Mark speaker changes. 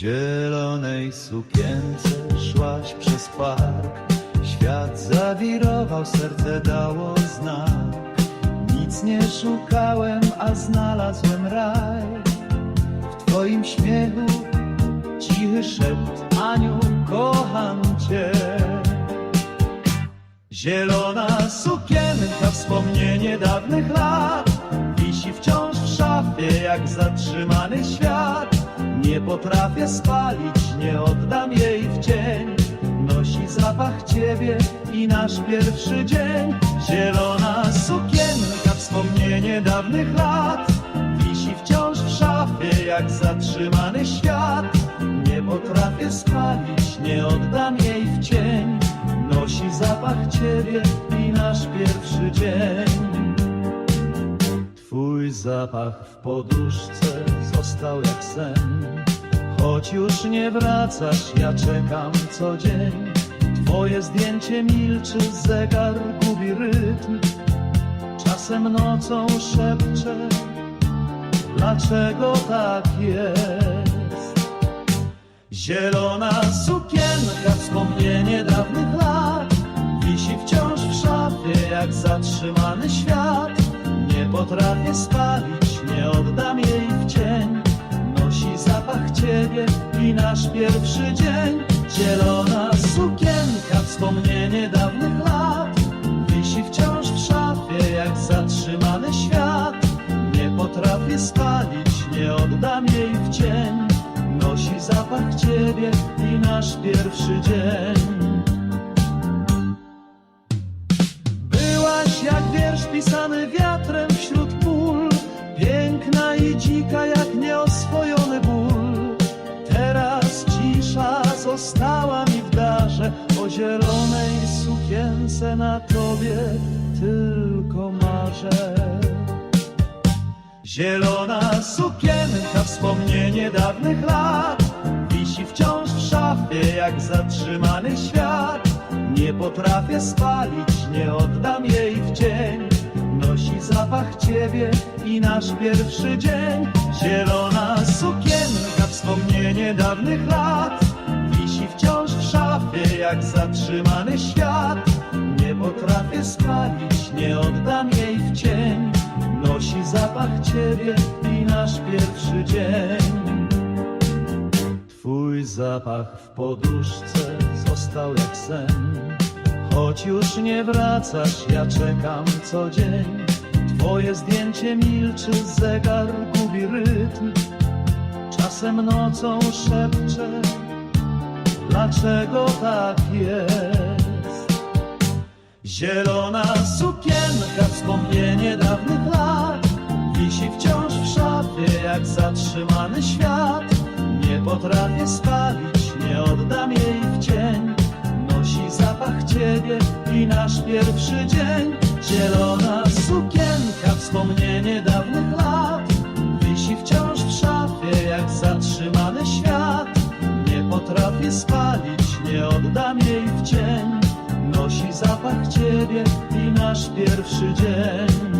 Speaker 1: zielonej sukience szłaś przez park. Świat zawirował, serce dało znak. Nic nie szukałem, a znalazłem raj. W twoim śmiechu cichy szept Aniu, kocham cię. Zielona sukienka, wspomnienie dawnych lat. Wisi wciąż w szafie jak zatrzymany świat Nie potrafię spalić, nie oddam jej w cień Nosi zapach ciebie i nasz pierwszy dzień. Zielona sukienka, wspomnienie dawnych lat. Wisi wciąż w szafie jak zatrzymany świat. Nie potrafię spalić, nie oddam jej w cień. Nosi zapach ciebie i nasz pierwszy dzień. Twój zapach w poduszce został jak sen Choć już nie wracasz, ja czekam co dzień. Twoje zdjęcie milczy, zegar gubi rytm. Czasem nocą szepcze Dlaczego tak jest? Zielona sukienka, wspomnienie dawnych lat. Wisi wciąż w szafie jak zatrzymany świat. Nie potrafię spalić, nie oddam jej w cień nasz pierwszy dzień Zielona sukienka, wspomnienie dawnych lat. Wisi wciąż w szafie jak zatrzymany świat. Nie potrafię spalić, nie oddam jej w cień Nosi zapach ciebie i nasz pierwszy dzień. Byłaś jak wiersz pisany wiatrem sukience na tobie tylko marzę. Zielona sukienka, wspomnienie dawnych lat Wisi wciąż w szafie jak zatrzymany świat. Nie potrafię spalić, nie oddam jej w cień Nosi zapach ciebie i nasz pierwszy dzień. Zielona sukienka, wspomnienie dawnych lat Wisi wciąż w szafie jak zatrzymany świat potrafię spalić, nie oddam jej w cień. Nosi zapach ciebie i nasz pierwszy dzień. Twój zapach w poduszce został jak sen. Choć już nie wracasz, ja czekam co dzień. Twoje zdjęcie milczy, zegar gubi rytm. Czasem nocą szepcze Dlaczego tak jest? Zielona sukienka, wspomnienie dawnych lat. Wisi wciąż w szafie jak zatrzymany świat. Nie potrafię spalić, nie oddam jej w cień. Nosi zapach ciebie i nasz pierwszy dzień. Zielona sukienka, wspomnienie dawnych lat. Wisi wciąż w szafie jak zatrzymany świat. Nie potrafię spalić, nie oddam jej w cień. Nosi zapach ciebie i nasz pierwszy dzień